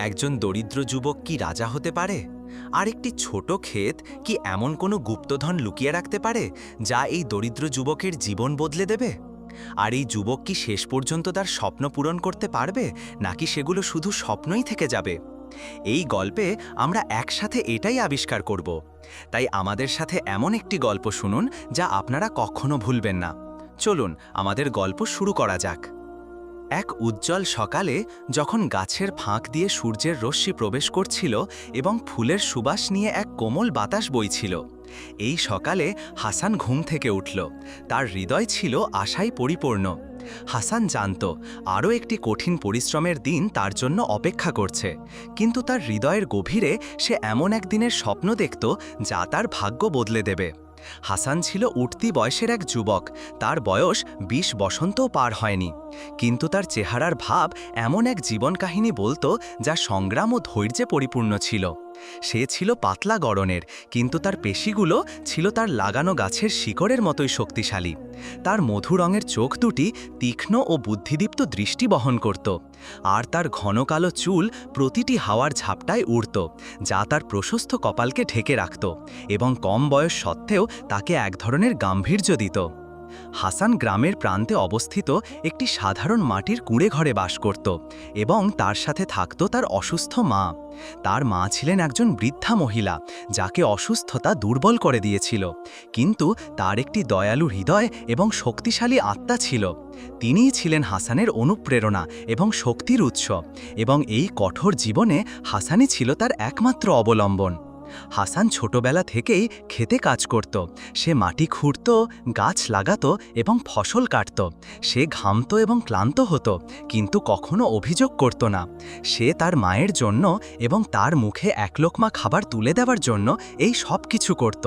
একজন দরিদ্র যুবক কি রাজা হতে পারে? আর একটি ছোট ক্ষেত কি এমন কোনো গুপ্তধন লুকিয়ে রাখতে পারে, যা এই দরিদ্র যুবকের জীবন বদলে দেবে? আর এই যুবক কি শেষ পর্যন্ত তার স্বপ্ন পূরণ করতে পারবে, নাকি সেগুলো শুধু স্বপ্নই থেকে যাবে? এই গল্পে আমরা একসাথে এটাই আবিষ্কার করব। তাই আমাদের সাথে এমন একটি গল্প শুনুন, যা আপনারা কখনো ভুলবেন না। চলুন, আমাদের গল্প শুরু করা যাক। এক উজ্জ্বল সকালে যখন গাছের ফাঁক দিয়ে সূর্যের রশ্মি প্রবেশ করছিল এবং ফুলের সুবাস নিয়ে এক কোমল বাতাস বইছিল, এই সকালে হাসান ঘুম থেকে উঠল। তার হৃদয় ছিল আশায় পরিপূর্ণ। হাসান জানত, আরও একটি কঠিন পরিশ্রমের দিন তার জন্য অপেক্ষা করছে। কিন্তু তার হৃদয়ের গভীরে সে এমন একদিনের স্বপ্ন দেখত যা তার ভাগ্য বদলে দেবে। হাসান ছিল উঠতি বয়সের এক যুবক। তার বয়স বিশ বসন্তও পার হয়নি। কিন্তু তার চেহারার ভাব এমন এক জীবন কাহিনী বলতো যা সংগ্রাম ও ধৈর্যে পরিপূর্ণ ছিল। সে ছিল পাতলা গড়নের, কিন্তু তার পেশিগুলো ছিল তার লাগানো গাছের শিকড়ের মতোই শক্তিশালী। তার মধু রঙের চোখ দুটি তীক্ষ্ণ ও বুদ্ধিদীপ্ত দৃষ্টি বহন করত, আর তার ঘন কালো চুল প্রতিটি হাওয়ার ঝাপটায় উড়ত, যা তার প্রশস্ত কপালকে ঢেকে রাখত, এবং কম বয়স সত্ত্বেও তাকে এক ধরনের গাম্ভীর্য দিত। হাসান গ্রামের প্রান্তে অবস্থিত একটি সাধারণ মাটির কুঁড়ে ঘরে বাস করত এবং তার সাথে থাকত তার অসুস্থ মা। তার মা ছিলেন একজন বৃদ্ধা মহিলা, যাকে অসুস্থতা দুর্বল করে দিয়েছিল। কিন্তু তার একটি দয়ালু হৃদয় এবং শক্তিশালী আত্মা ছিল। তিনিই ছিলেন হাসানের অনুপ্রেরণা এবং শক্তির উৎস এবং এই কঠোর জীবনে হাসানই ছিল তার একমাত্র অবলম্বন। হাসান ছোটবেলা থেকেই খেতে কাজ করত। সে মাটি খুঁড়ত, গাছ লাগাত এবং ফসল কাটত। সে ঘামত এবং ক্লান্ত হতো, কিন্তু কখনো অভিযোগ করত না। সে তার মায়ের জন্য এবং তার মুখে একলোকমা খাবার তুলে দেওয়ার জন্য এই সব কিছু করত।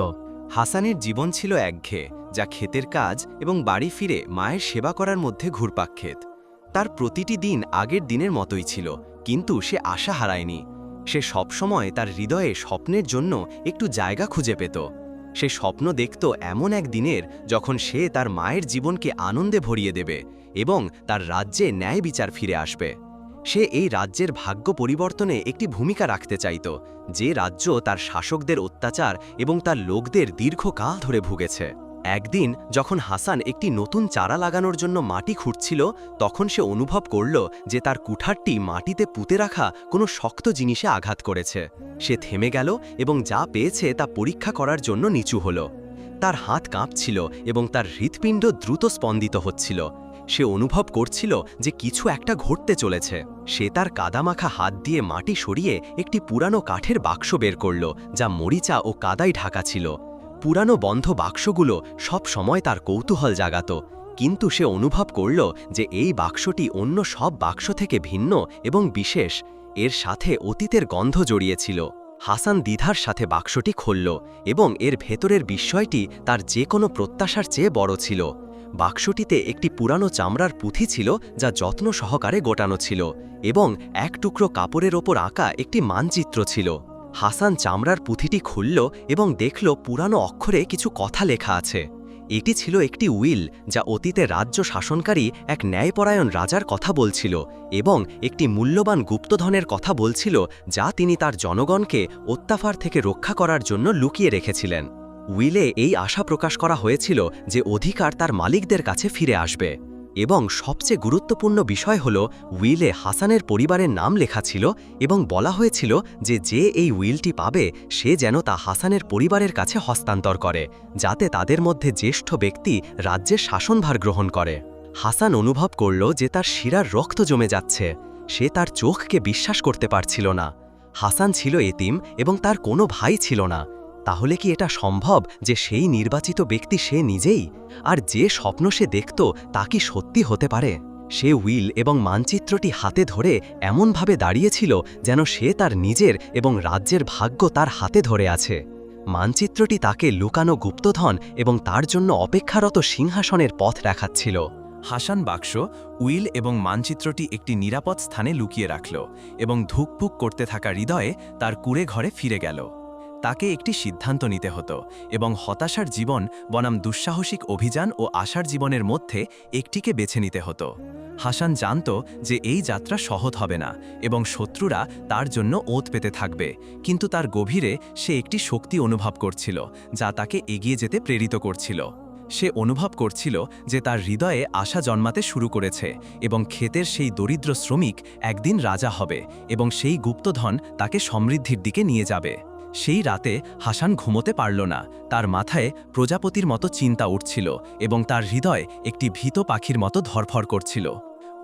হাসানের জীবন ছিল একঘেয়ে, যা ক্ষেতের কাজ এবং বাড়ি ফিরে মায়ের সেবা করার মধ্যে ঘুরপাক ক্ষেত তার প্রতিটি দিন আগের দিনের মতোই ছিল, কিন্তু সে আশা হারায়নি। সে সবসময় তার হৃদয়ে স্বপ্নের জন্য একটু জায়গা খুঁজে পেত। সে স্বপ্ন দেখত এমন এক দিনের যখন সে তার মায়ের জীবনকে আনন্দে ভরিয়ে দেবে এবং তার রাজ্যে ন্যায় বিচার ফিরে আসবে। সে এই রাজ্যের ভাগ্য পরিবর্তনে একটি ভূমিকা রাখতে চাইত, যে রাজ্য তার শাসকদের অত্যাচার এবং তার লোকদের দীর্ঘকাল ধরে ভুগেছে। একদিন যখন হাসান একটি নতুন চারা লাগানোর জন্য মাটি খুঁড়ছিল, তখন সে অনুভব করল যে তার কুঠারটি মাটিতে পুঁতে রাখা কোনো শক্ত জিনিসে আঘাত করেছে। সে থেমে গেল এবং যা পেয়েছে তা পরীক্ষা করার জন্য নিচু হল। তার হাত কাঁপছিল এবং তার হৃৎপিণ্ড দ্রুত স্পন্দিত হচ্ছিল। সে অনুভব করছিল যে কিছু একটা ঘটতে চলেছে। সে তার কাদামাখা হাত দিয়ে মাটি সরিয়ে একটি পুরানো কাঠের বাক্স বের করল, যা মরিচা ও কাদাই ঢাকা ছিল। পুরানো বন্ধ বাক্সগুলো সব সময় তার কৌতূহল জাগাত। কিন্তু সে অনুভব করল যে এই বাক্সটি অন্য সব বাক্স থেকে ভিন্ন এবং বিশেষ। এর সাথে অতীতের গন্ধ জড়িয়েছিল। হাসান দ্বিধার সাথে বাক্সটি খুলল এবং এর ভেতরের বিস্ময়টি তার যে কোনো প্রত্যাশার চেয়ে বড় ছিল। বাক্সটিতে একটি পুরানো চামড়ার পুঁথি ছিল যা যত্ন সহকারে গোটানো ছিল এবং এক টুকরো কাপড়ের ওপর আঁকা একটি মানচিত্র ছিল। হাসান চামড়ার পুঁথিটি খুলল এবং দেখল পুরানো অক্ষরে কিছু কথা লেখা আছে। এটি ছিল একটি উইল যা অতীতে রাজ্য শাসনকারী এক ন্যায়পরায়ণ রাজার কথা বলছিল এবং একটি মূল্যবান গুপ্তধনের কথা বলছিল যা তিনি তার জনগণকে অত্যাফার থেকে রক্ষা করার জন্য লুকিয়ে রেখেছিলেন। উইলে এই আশা প্রকাশ করা হয়েছিল যে অধিকার তার মালিকদের কাছে ফিরে আসবে। এবং সবচেয়ে গুরুত্বপূর্ণ বিষয় হল উইলে হাসানের পরিবারের নাম লেখা ছিল এবং বলা হয়েছিল যে যে এই উইলটি পাবে, সে যেন তা হাসানের পরিবারের কাছে হস্তান্তর করে, যাতে তাদের মধ্যে জ্যেষ্ঠ ব্যক্তি রাজ্যের শাসনভার গ্রহণ করে। হাসান অনুভব করল যে তার শিরার রক্ত জমে যাচ্ছে, সে তার চোখকে বিশ্বাস করতে পারছিল না। হাসান ছিল এতিম এবং তার কোনো ভাই ছিল না। তাহলে কি এটা সম্ভব যে সেই নির্বাচিত ব্যক্তি সে নিজেই? আর যে স্বপ্ন সে দেখত, তা কি সত্যি হতে পারে? সে উইল এবং মানচিত্রটি হাতে ধরে এমনভাবে দাঁড়িয়েছিল যেন সে তার নিজের এবং রাজ্যের ভাগ্য তার হাতে ধরে আছে। মানচিত্রটি তাকে লুকানো গুপ্তধন এবং তার জন্য অপেক্ষারত সিংহাসনের পথ দেখাচ্ছিল। হাসান বাক্স, উইল এবং মানচিত্রটি একটি নিরাপদ স্থানে লুকিয়ে রাখল এবং ধুকপুক করতে থাকা হৃদয়ে তার কুড়ে ঘরে ফিরে গেল। তাকে একটি সিদ্ধান্ত নিতে হতো এবং হতাশার জীবন বনাম দুঃসাহসিক অভিযান ও আশার জীবনের মধ্যে একটিকে বেছে নিতে হতো। হাসান জানত যে এই যাত্রা সহজ হবে না এবং শত্রুরা তার জন্য ওত পেতে থাকবে, কিন্তু তার গভীরে সে একটি শক্তি অনুভব করছিল যা তাকে এগিয়ে যেতে প্রেরিত করছিল। সে অনুভব করছিল যে তার হৃদয়ে আশা জন্মাতে শুরু করেছে এবং ক্ষেতের সেই দরিদ্র শ্রমিক একদিন রাজা হবে এবং সেই গুপ্তধন তাকে সমৃদ্ধির দিকে নিয়ে যাবে। সেই রাতে হাসান ঘুমোতে পারল না। তার মাথায় প্রজাপতির মতো চিন্তা উঠছিল এবং তার হৃদয় একটি ভীত পাখির মতো ধরফর করছিল।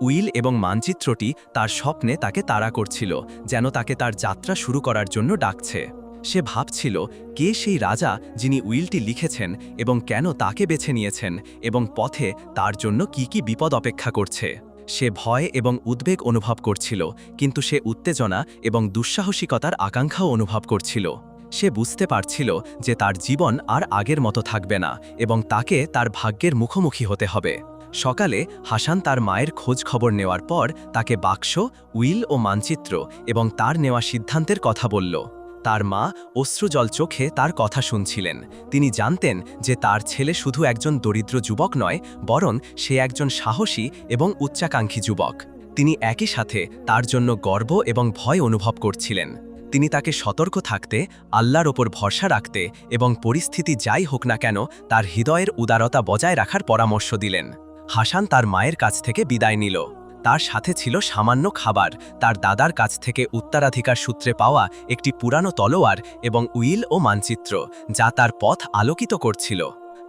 উইল এবং মানচিত্রটি তার স্বপ্নে তাকে তাড়া করছিল, যেন তাকে তার যাত্রা শুরু করার জন্য ডাকছে। সে ভাবছিল, কে সেই রাজা যিনি উইলটি লিখেছেন এবং কেন তাকে বেছে নিয়েছেন এবং পথে তার জন্য কি কি বিপদ অপেক্ষা করছে? সে ভয় এবং উদ্বেগ অনুভব করছিল, কিন্তু সে উত্তেজনা এবং দুঃসাহসিকতার আকাঙ্ক্ষাও অনুভব করছিল। সে বুঝতে পারছিল যে তার জীবন আর আগের মতো থাকবে না এবং তাকে তার ভাগ্যের মুখোমুখি হতে হবে। সকালে হাসান তার মায়ের খোঁজ খবর নেওয়ার পর তাকে বাক্স, উইল ও মানচিত্র এবং তার নেওয়া সিদ্ধান্তের কথা বলল। তার মা অশ্রুজল চোখে তার কথা শুনছিলেন। তিনি জানতেন যে তার ছেলে শুধু একজন দরিদ্র যুবক নয়, বরং সে একজন সাহসী এবং উচ্চাকাঙ্ক্ষী যুবক। তিনি একই সাথে তার জন্য গর্ব এবং ভয় অনুভব করছিলেন। তিনি তাকে সতর্ক থাকতে, আল্লাহর ওপর ভরসা রাখতে এবং পরিস্থিতি যাই হোক না কেন তার হৃদয়ের উদারতা বজায় রাখার পরামর্শ দিলেন। হাসান তার মায়ের কাছ থেকে বিদায় নিল। তার সাথে ছিল সামান্য খাবার। তার দাদার কাছ থেকে উত্তরাধিকার সূত্রে পাওয়া একটি পুরানো তলোয়ার এবং উইল ও মানচিত্র, যা তার পথ আলোকিত করছিল।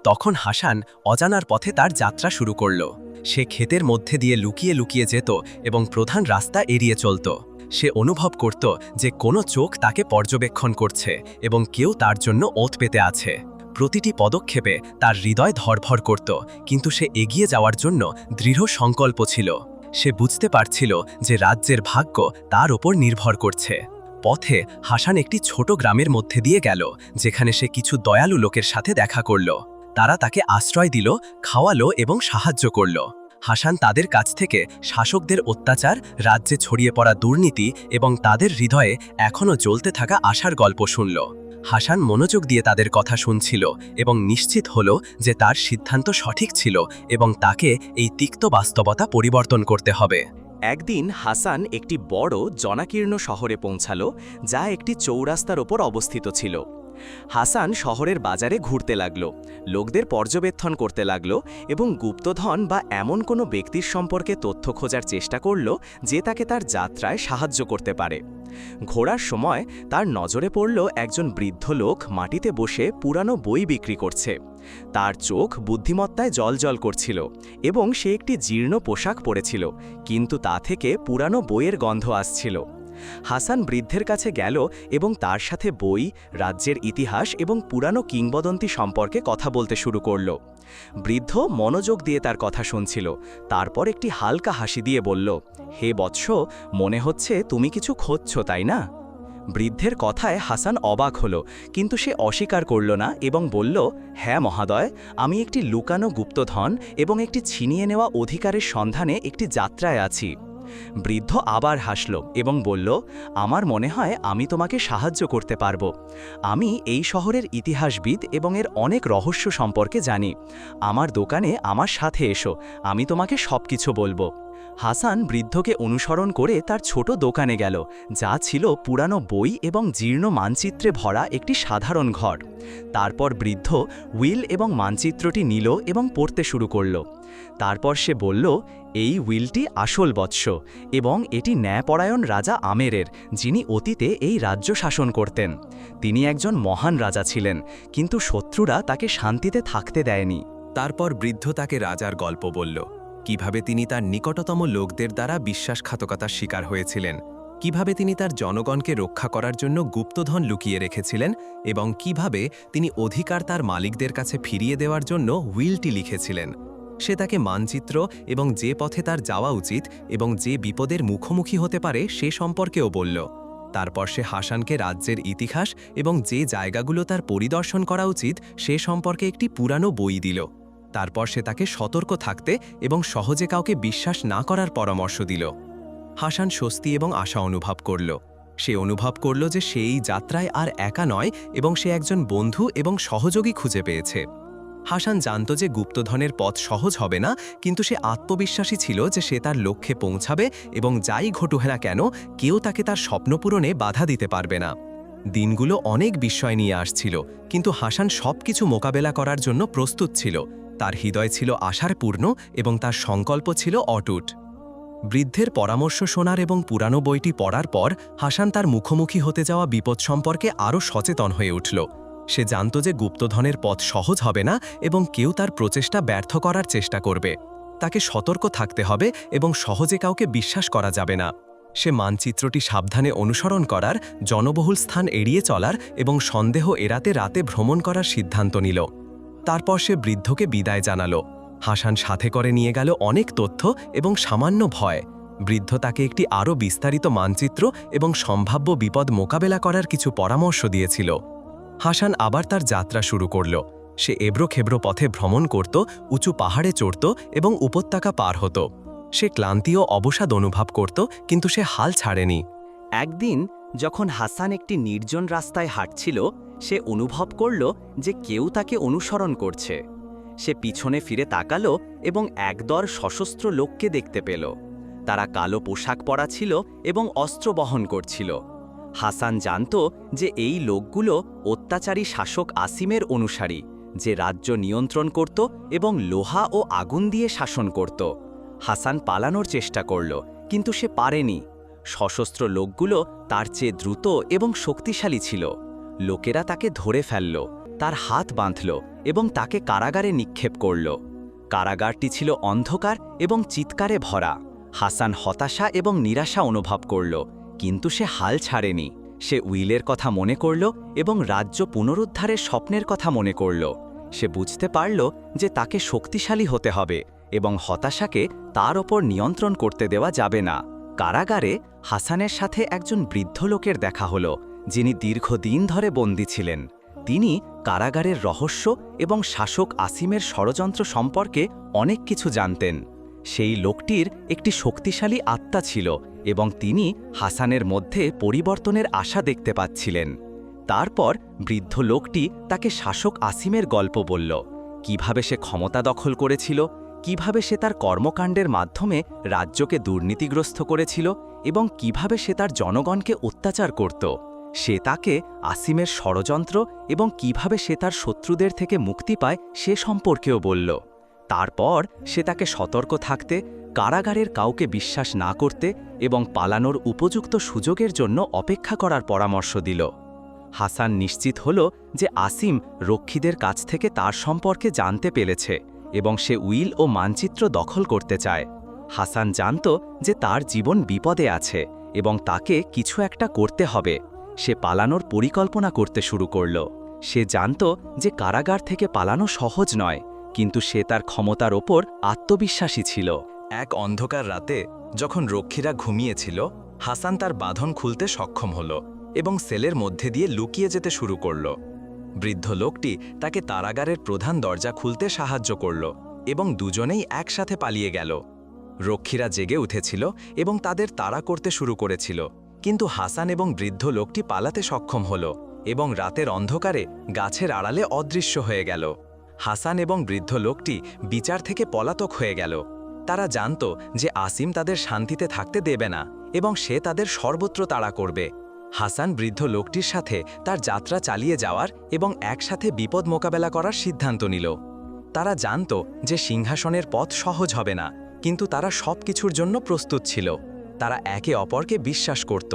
তখন হাসান অজানার পথে তার যাত্রা শুরু করল। সে ক্ষেতের মধ্যে দিয়ে লুকিয়ে লুকিয়ে যেত এবং প্রধান রাস্তা এড়িয়ে চলত। সে অনুভব করত যে কোনো চোখ তাকে পর্যবেক্ষণ করছে এবং কেউ তার জন্য ওত পেতে আছে। প্রতিটি পদক্ষেপে তার হৃদয় ধরভর করত, কিন্তু সে এগিয়ে যাওয়ার জন্য দৃঢ় সংকল্প ছিল। সে বুঝতে পারছিল যে রাজ্যের ভাগ্য তার ওপর নির্ভর করছে। পথে হাসান একটি ছোট গ্রামের মধ্যে দিয়ে গেল, যেখানে সে কিছু দয়ালু লোকের সাথে দেখা করল। তারা তাকে আশ্রয় দিল, খাওয়ালো এবং সাহায্য করল। হাসান তাদের কাছ থেকে শাসকদের অত্যাচার, রাজ্যে ছড়িয়ে পড়া দুর্নীতি এবং তাদের হৃদয়ে এখনও জ্বলতে থাকা আশার গল্প শুনল। হাসান মনোযোগ দিয়ে তাদের কথা শুনছিল এবং নিশ্চিত হল যে তার সিদ্ধান্ত সঠিক ছিল এবং তাকে এই তিক্ত বাস্তবতা পরিবর্তন করতে হবে। একদিন হাসান একটি বড়, জনাকীর্ণ শহরে পৌঁছালো, যা একটি চৌরাস্তার ওপর অবস্থিত ছিল। হাসান শহরের বাজারে ঘুরতে লাগল, লোকদের পর্যবেক্ষণ করতে লাগল এবং গুপ্তধন বা এমন কোনো ব্যক্তির সম্পর্কে তথ্য খোঁজার চেষ্টা করল যে তাকে তার যাত্রায় সাহায্য করতে পারে। ঘোরার সময় তার নজরে পড়ল একজন বৃদ্ধ লোক মাটিতে বসে পুরানো বই বিক্রি করছে। তার চোখ বুদ্ধিমত্তায় জলজল করছিল এবং সে একটি জীর্ণ পোশাক পরেছিল, কিন্তু তা থেকে পুরানো বইয়ের গন্ধ আসছিল। হাসান বৃদ্ধের কাছে গেল এবং তার সাথে বই, রাজ্যের ইতিহাস এবং পুরানো কিংবদন্তি সম্পর্কে কথা বলতে শুরু করল। বৃদ্ধ মনোযোগ দিয়ে তার কথা শুনছিল। তারপর একটি হালকা হাসি দিয়ে বলল, হে বৎস, মনে হচ্ছে তুমি কিছু খোঁজছ, তাই না? বৃদ্ধের কথায় হাসান অবাক হল, কিন্তু সে অস্বীকার করল না এবং বলল হ্যাঁ মহাদয়, আমি একটি লুকানো গুপ্তধন এবং একটি ছিনিয়ে নেওয়া অধিকারের সন্ধানে একটি যাত্রায় আছি। বৃদ্ধ আবার হাসল এবং বলল, আমার মনে হয় আমি তোমাকে সাহায্য করতে পারব। আমি এই শহরের ইতিহাসবিদ এবং এর অনেক রহস্য সম্পর্কে জানি। আমার দোকানে আমার সাথে এসো, আমি তোমাকে সব কিছু বলব হাসান বৃদ্ধকে অনুসরণ করে তার ছোট দোকানে গেল, যা ছিল পুরানো বই এবং জীর্ণ মানচিত্রে ভরা একটি সাধারণ ঘর। তারপর বৃদ্ধ উইল এবং মানচিত্রটি নিল এবং পড়তে শুরু করল। তারপর সে বলল, এই উইলটি আসল বৎস এবং এটি ন্যায়পরায়ণ রাজা আমেরের, যিনি অতীতে এই রাজ্য শাসন করতেন। তিনি একজন মহান রাজা ছিলেন, কিন্তু শত্রুরা তাকে শান্তিতে থাকতে দেয়নি। তারপর বৃদ্ধ তাকে রাজার গল্প বলল, কীভাবে তিনি তার নিকটতম লোকদের দ্বারা বিশ্বাসঘাতকতার শিকার হয়েছিলেন? কীভাবে তিনি তার জনগণকে রক্ষা করার জন্য গুপ্তধন লুকিয়ে রেখেছিলেন? এবং কীভাবে তিনি অধিকার তার মালিকদের কাছে ফিরিয়ে দেওয়ার জন্য উইলটি লিখেছিলেন? সে তাকে মানচিত্র এবং যে পথে তার যাওয়া উচিত এবং যে বিপদের মুখোমুখি হতে পারে সে সম্পর্কেও বলল। তারপর সে হাসানকে রাজ্যের ইতিহাস এবং যে জায়গাগুলো তার পরিদর্শন করা উচিত সে সম্পর্কে একটি পুরানো বই দিল। তারপর সে তাকে সতর্ক থাকতে এবং সহজে কাউকে বিশ্বাস না করার পরামর্শ দিল। হাসান স্বস্তি এবং আশা অনুভব করল। সে অনুভব করল যে সে এই যাত্রায় আর একা নয় এবং সে একজন বন্ধু এবং সহযোগী খুঁজে পেয়েছে। হাসান জানত যে গুপ্তধনের পথ সহজ হবে না, কিন্তু সে আত্মবিশ্বাসী ছিল যে সে তার লক্ষ্যে পৌঁছাবে এবং যাই ঘটুহে না কেন, কেউ তাকে তার স্বপ্নপূরণে বাধা দিতে পারবে না। দিনগুলো অনেক বিস্ময় নিয়ে আসছিল, কিন্তু হাসান সবকিছু মোকাবেলা করার জন্য প্রস্তুত ছিল। তার হৃদয় ছিল আশার পূর্ণ এবং তার সংকল্প ছিল অটুট। বৃদ্ধের পরামর্শ শোনার এবং পুরানো বইটি পড়ার পর হাসান তার মুখোমুখি হতে যাওয়া বিপদ সম্পর্কে আরও সচেতন হয়ে উঠল। সে জানত যে গুপ্তধনের পথ সহজ হবে না এবং কেউ তার প্রচেষ্টা ব্যর্থ করার চেষ্টা করবে। তাকে সতর্ক থাকতে হবে এবং সহজে কাউকে বিশ্বাস করা যাবে না। সে মানচিত্রটি সাবধানে অনুসরণ করার, জনবহুল স্থান এড়িয়ে চলার এবং সন্দেহ এড়াতে রাতে ভ্রমণ করার সিদ্ধান্ত নিল। তারপর সে বৃদ্ধকে বিদায় জানালো। হাসান সাথে করে নিয়ে গেল অনেক তথ্য এবং সামান্য ভয়। বৃদ্ধ তাকে একটি আরও বিস্তারিত মানচিত্র এবং সম্ভাব্য বিপদ মোকাবেলা করার কিছু পরামর্শ দিয়েছিল। হাসান আবার তার যাত্রা শুরু করল। সে এবড়ো খেবড়ো পথে ভ্রমণ করত, উঁচু পাহাড়ে চড়ত এবং উপত্যকা পার হতো। সে ক্লান্তি ও অবসাদ অনুভব করত, কিন্তু সে হাল ছাড়েনি। একদিন যখন হাসান একটি নির্জন রাস্তায় হাঁটছিল, সে অনুভব করল যে কেউ তাকে অনুসরণ করছে। সে পিছনে ফিরে তাকালো এবং একদর সশস্ত্র লোককে দেখতে পেল। তারা কালো পোশাক পরা ছিল এবং অস্ত্র বহন করছিল। হাসান জানত যে এই লোকগুলো অত্যাচারী শাসক আসিমের অনুসারী, যে রাজ্য নিয়ন্ত্রণ করত এবং লোহা ও আগুন দিয়ে শাসন করত। হাসান পালানোর চেষ্টা করল, কিন্তু সে পারেনি। সশস্ত্র লোকগুলো তার চেয়ে দ্রুত এবং শক্তিশালী ছিল। লোকেরা তাকে ধরে ফেলল, তার হাত বাঁধল এবং তাকে কারাগারে নিক্ষেপ করল। কারাগারটি ছিল অন্ধকার এবং চিৎকারে ভরা। হাসান হতাশা এবং নিরাশা অনুভব করল কিন্তু সে হাল ছাড়েনি। সে উইলের কথা মনে করল এবং রাজ্য পুনরুদ্ধারের স্বপ্নের কথা মনে করল। সে বুঝতে পারল যে তাকে শক্তিশালী হতে হবে এবং হতাশাকে তার ওপর নিয়ন্ত্রণ করতে দেওয়া যাবে না। কারাগারে হাসানের সাথে একজন বৃদ্ধ লোকের দেখা হল, যিনি দীর্ঘদিন ধরে বন্দী ছিলেন। তিনি কারাগারের রহস্য এবং শাসক আসিমের ষড়যন্ত্র সম্পর্কে অনেক কিছু জানতেন। সেই লোকটির একটি শক্তিশালী আত্মা ছিল এবং তিনি হাসানের মধ্যে পরিবর্তনের আশা দেখতে পাচ্ছিলেন। তারপর বৃদ্ধ লোকটি তাকে শাসক আসিমের গল্প বলল, কীভাবে সে ক্ষমতা দখল করেছিল, কীভাবে সে তার কর্মকাণ্ডের মাধ্যমে রাজ্যকে দুর্নীতিগ্রস্ত করেছিল এবং কীভাবে সে তার জনগণকে অত্যাচার করত। সে তাকে আসিমের ষড়যন্ত্র এবং কীভাবে সে তার শত্রুদের থেকে মুক্তি পায় সে সম্পর্কেও বলল। তারপর সে তাকে সতর্ক থাকতে, কারাগারের কাউকে বিশ্বাস না করতে এবং পালানোর উপযুক্ত সুযোগের জন্য অপেক্ষা করার পরামর্শ দিল। হাসান নিশ্চিত হল যে আসিম রক্ষীদের কাছ থেকে তার সম্পর্কে জানতে পেরেছে এবং সে উইল ও মানচিত্র দখল করতে চায়। হাসান জানত যে তার জীবন বিপদে আছে এবং তাকে কিছু একটা করতে হবে। সে পালানোর পরিকল্পনা করতে শুরু করল। সে জানত যে কারাগার থেকে পালানো সহজ নয় কিন্তু সে তার ক্ষমতার ওপর আত্মবিশ্বাসী ছিল। এক অন্ধকার রাতে, যখন রক্ষীরা ঘুমিয়েছিল, হাসান তার বাঁধন খুলতে সক্ষম হল এবং সেলের মধ্যে দিয়ে লুকিয়ে যেতে শুরু করল। বৃদ্ধ লোকটি তাকে তারাগারের প্রধান দরজা খুলতে সাহায্য করল এবং দুজনেই একসাথে পালিয়ে গেল। রক্ষীরা জেগে উঠেছিল এবং তাদের তাড়া করতে শুরু করেছিল, কিন্তু হাসান এবং বৃদ্ধ লোকটি পালাতে সক্ষম হল এবং রাতের অন্ধকারে গাছের আড়ালে অদৃশ্য হয়ে গেল। হাসান এবং বৃদ্ধ লোকটি বিচার থেকে পলাতক হয়ে গেল। তারা জানত যে আসিম তাদের শান্তিতে থাকতে দেবে না এবং সে তাদের সর্বত্র তাড়া করবে। হাসান বৃদ্ধ লোকটির সাথে তার যাত্রা চালিয়ে যাওয়ার এবং একসাথে বিপদ মোকাবেলা করার সিদ্ধান্ত নিল। তারা জানত যে সিংহাসনের পথ সহজ হবে না, কিন্তু তারা সব কিছুর জন্য প্রস্তুত ছিল। তারা একে অপরকে বিশ্বাস করত।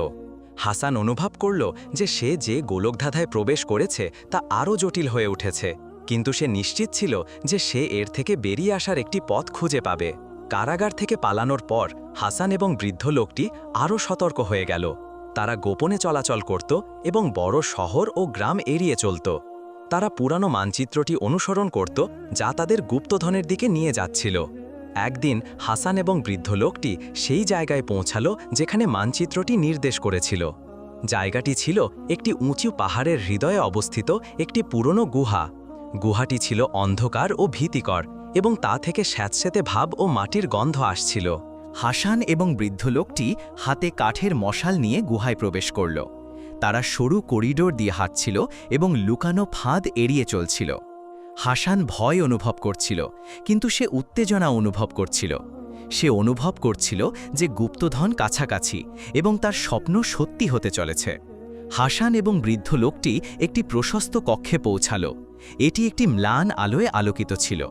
হাসান অনুভব করল যে সে যে গোলকধাঁধায় প্রবেশ করেছে তা আরও জটিল হয়ে উঠেছে। কিন্তু সে নিশ্চিত ছিল যে সে এর থেকে বেরিয়ে আসার একটি পথ খুঁজে পাবে। কারাগার থেকে পালানোর পর হাসান এবং বৃদ্ধ লোকটি আরও সতর্ক হয়ে গেল। তারা গোপনে চলাচল করত এবং বড় শহর ও গ্রাম এড়িয়ে চলত। তারা পুরানো মানচিত্রটি অনুসরণ করত যা তাদের গুপ্তধনের দিকে নিয়ে যাচ্ছিল। একদিন হাসান এবং বৃদ্ধ লোকটি সেই জায়গায় পৌঁছালো যেখানে মানচিত্রটি নির্দেশ করেছিল। জায়গাটি ছিল একটি উঁচু পাহাড়ের হৃদয়ে অবস্থিত একটি পুরনো গুহা। গুহাটি ছিল অন্ধকার ও ভীতিকর এবং তা থেকে স্যাঁতস্যাঁতে ভাব ও মাটির গন্ধ আসছিল। হাসান এবং বৃদ্ধ লোকটি হাতে কাঠের মশাল নিয়ে গুহায় প্রবেশ করল। তারা সরু করিডোর দিয়ে হাঁটছিল এবং লুকানো ফাঁদ এড়িয়ে চলছিল। হাসান ভয় অনুভব করছিল, কিন্তু সে উত্তেজনা অনুভব করছিল। সে অনুভব করছিল যে গুপ্তধন কাছাকাছি এবং তার স্বপ্ন সত্যি হতে চলেছে। হাসান এবং বৃদ্ধ লোকটি একটি প্রশস্ত কক্ষে পৌঁছাল। এটি একটি ম্লান আলোয় আলোকিত ছিল।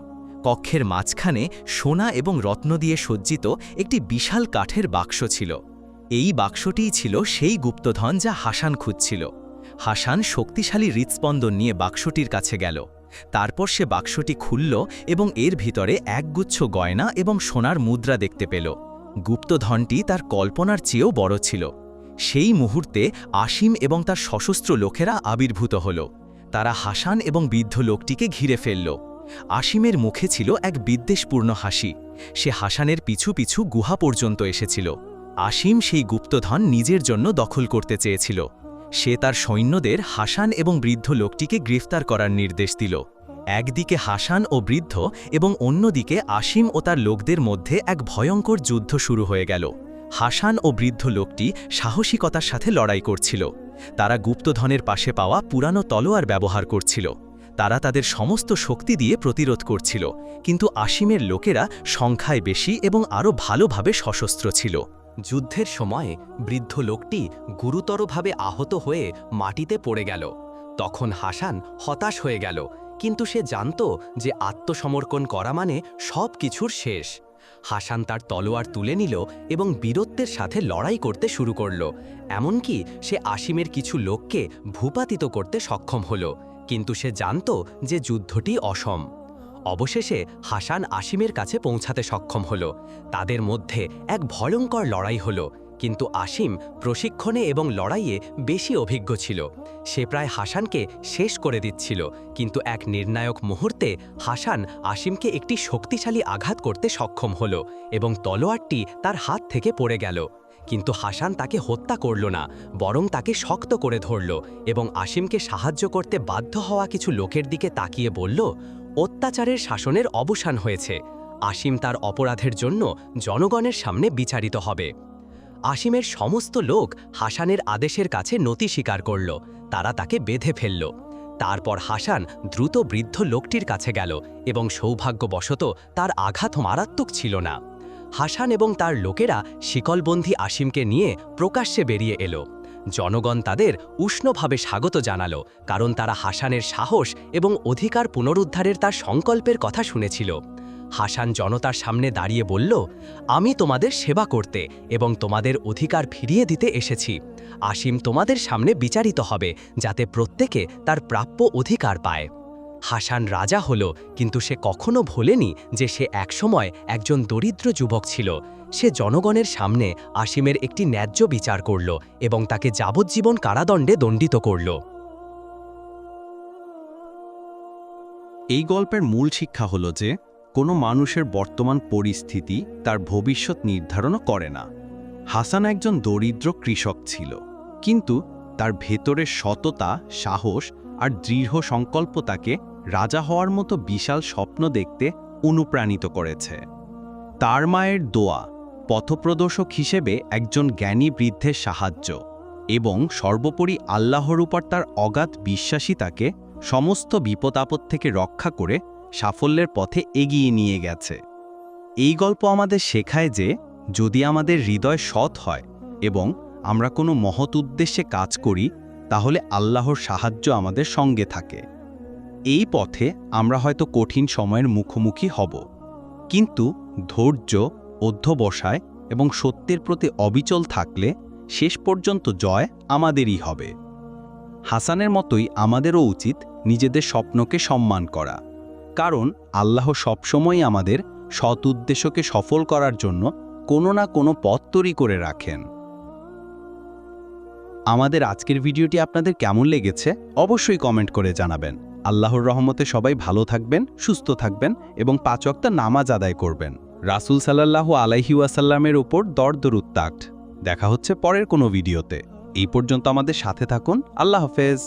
কক্ষের মাঝখানে সোনা এবং রত্ন দিয়ে সজ্জিত একটি বিশাল কাঠের বাক্স ছিল। এই বাক্সটিই ছিল সেই গুপ্তধন যা হাসান খুঁজছিল। হাসান শক্তিশালী হৃৎস্পন্দন নিয়ে বাক্সটির কাছে গেল। তারপর সে বাক্সটি খুলল এবং এর ভিতরে একগুচ্ছ গয়না এবং সোনার মুদ্রা দেখতে পেল। গুপ্তধনটি তার কল্পনার চেয়েও বড় ছিল। সেই মুহূর্তে আসিম এবং তার সশস্ত্র লোকেরা আবির্ভূত হল। তারা হাসান এবং বৃদ্ধ লোকটিকে ঘিরে ফেলল। আসিমের মুখে ছিল এক বিদ্বেষপূর্ণ হাসি। সে হাসানের পিছু পিছু গুহা পর্যন্ত এসেছিল। আসিম সেই গুপ্তধন নিজের জন্য দখল করতে চেয়েছিল। সে তার সৈন্যদের হাসান এবং বৃদ্ধ লোকটিকে গ্রেফতার করার নির্দেশ দিল। একদিকে হাসান ও বৃদ্ধ এবং অন্যদিকে আসিম ও তার লোকদের মধ্যে এক ভয়ঙ্কর যুদ্ধ শুরু হয়ে গেল। হাসান ও বৃদ্ধ লোকটি সাহসিকতার সাথে লড়াই করছিল। তারা গুপ্তধনের পাশে পাওয়া পুরানো তলোয়ার ব্যবহার করছিল। তারা তাদের সমস্ত শক্তি দিয়ে প্রতিরোধ করছিল, কিন্তু আসিমের লোকেরা সংখ্যায় বেশি এবং আরও ভালোভাবে সশস্ত্র ছিল। যুদ্ধের সময়ে বৃদ্ধ লোকটি গুরুতরভাবে আহত হয়ে মাটিতে পড়ে গেল। তখন হাসান হতাশ হয়ে গেল, কিন্তু সে জানত যে আত্মসমর্পণ করা মানে সব কিছুর শেষ। হাসান তার তলোয়ার তুলে নিল এবং বীরত্বের সাথে লড়াই করতে শুরু করল। এমনকি সে আসিমের কিছু লোককে ভূপাতিত করতে সক্ষম হল, কিন্তু সে জানত যে যুদ্ধটি অসম। অবশেষে হাসান আসিমের কাছে পৌঁছাতে সক্ষম হল। তাদের মধ্যে এক ভয়ঙ্কর লড়াই হল। কিন্তু আসিম প্রশিক্ষণে এবং লড়াইয়ে বেশি অভিজ্ঞ ছিল। সে প্রায় হাসানকে শেষ করে দিচ্ছিল, কিন্তু এক নির্ণায়ক মুহূর্তে হাসান আসিমকে একটি শক্তিশালী আঘাত করতে সক্ষম হল এবং তলোয়ারটি তার হাত থেকে পড়ে গেল। কিন্তু হাসান তাকে হত্যা করল না, বরং তাকে শক্ত করে ধরল এবং আসিমকে সাহায্য করতে বাধ্য হওয়া কিছু লোকের দিকে তাকিয়ে বলল, অত্যাচারের শাসনের অবসান হয়েছে। আসিম তার অপরাধের জন্য জনগণের সামনে বিচারিত হবে। আসিমের সমস্ত লোক হাসানের আদেশের কাছে নতি স্বীকার করল। তারা তাকে বেঁধে ফেলল। তারপর হাসান দ্রুত বৃদ্ধ লোকটির কাছে গেল এবং সৌভাগ্যবশত তার আঘাত মারাত্মক ছিল না। হাসান এবং তার লোকেরা শিকলবন্ধী আসিমকে নিয়ে প্রকাশ্যে বেরিয়ে এলো। জনগণ তাদের উষ্ণভাবে স্বাগত জানালো, কারণ তারা হাসানের সাহস এবং অধিকার পুনরুদ্ধারের তার সংকল্পের কথা শুনেছিল। হাসান জনতার সামনে দাঁড়িয়ে বলল, আমি তোমাদের সেবা করতে এবং তোমাদের অধিকার ফিরিয়ে দিতে এসেছি। আসিম তোমাদের সামনে বিচারিত হবে, যাতে প্রত্যেকে তার প্রাপ্য অধিকার পায়। হাসান রাজা হল, কিন্তু সে কখনো ভোলেনি যে সে একসময় একজন দরিদ্র যুবক ছিল। সে জনগণের সামনে আসিমের একটি ন্যায্য বিচার করল এবং তাকে যাবজ্জীবন কারাদণ্ডে দণ্ডিত করল। এই গল্পের মূল শিক্ষা হল যে কোনো মানুষের বর্তমান পরিস্থিতি তার ভবিষ্যৎ নির্ধারণও করে না। হাসান একজন দরিদ্র কৃষক ছিল, কিন্তু তার ভেতরের সততা, সাহস আর দৃঢ় সংকল্প তাকে রাজা হওয়ার মতো বিশাল স্বপ্ন দেখতে অনুপ্রাণিত করেছে। তার মায়ের দোয়া পথপ্রদর্শক হিসেবে একজন জ্ঞানী বৃদ্ধের সাহায্য এবং সর্বোপরি আল্লাহর উপর তার অগাধ বিশ্বাসী তাকে সমস্ত বিপদ আপদ থেকে রক্ষা করে সাফল্যের পথে এগিয়ে নিয়ে গেছে। এই গল্প আমাদের শেখায় যে, যদি আমাদের হৃদয় সৎ হয় এবং আমরা কোনো মহৎ উদ্দেশ্যে কাজ করি, তাহলে আল্লাহর সাহায্য আমাদের সঙ্গে থাকে। এই পথে আমরা হয়তো কঠিন সময়ের মুখোমুখি হব। কিন্তু ধৈর্য, অধ্যবসায় এবং সত্যের প্রতি অবিচল থাকলে শেষ পর্যন্ত জয় আমাদেরই হবে। হাসানের মতোই আমাদেরও উচিত নিজেদের স্বপ্নকে সম্মান করা। কারণ আল্লাহ সবসময় আমাদের সৎ উদ্দেশ্যকে সফল করার জন্য কোনো না কোনো পথ তৈরি করে রাখেন। আমাদের আজকের ভিডিওটি আপনাদের কেমন লেগেছে অবশ্যই কমেন্ট করে জানাবেন। আল্লাহর রহমতে সবাই ভালো থাকবেন, সুস্থ থাকবেন এবং পাঁচ ওয়াক্ত নামাজ আদায় করবেন। রাসূল সাল্লাল্লাহু আলাইহি ওয়াসাল্লামের উপর দরদরুত্তাক্ট দেখা হচ্ছে পরের কোনো ভিডিওতে। এই পর্যন্ত আমাদের সাথে থাকুন। আল্লাহ হাফেজ।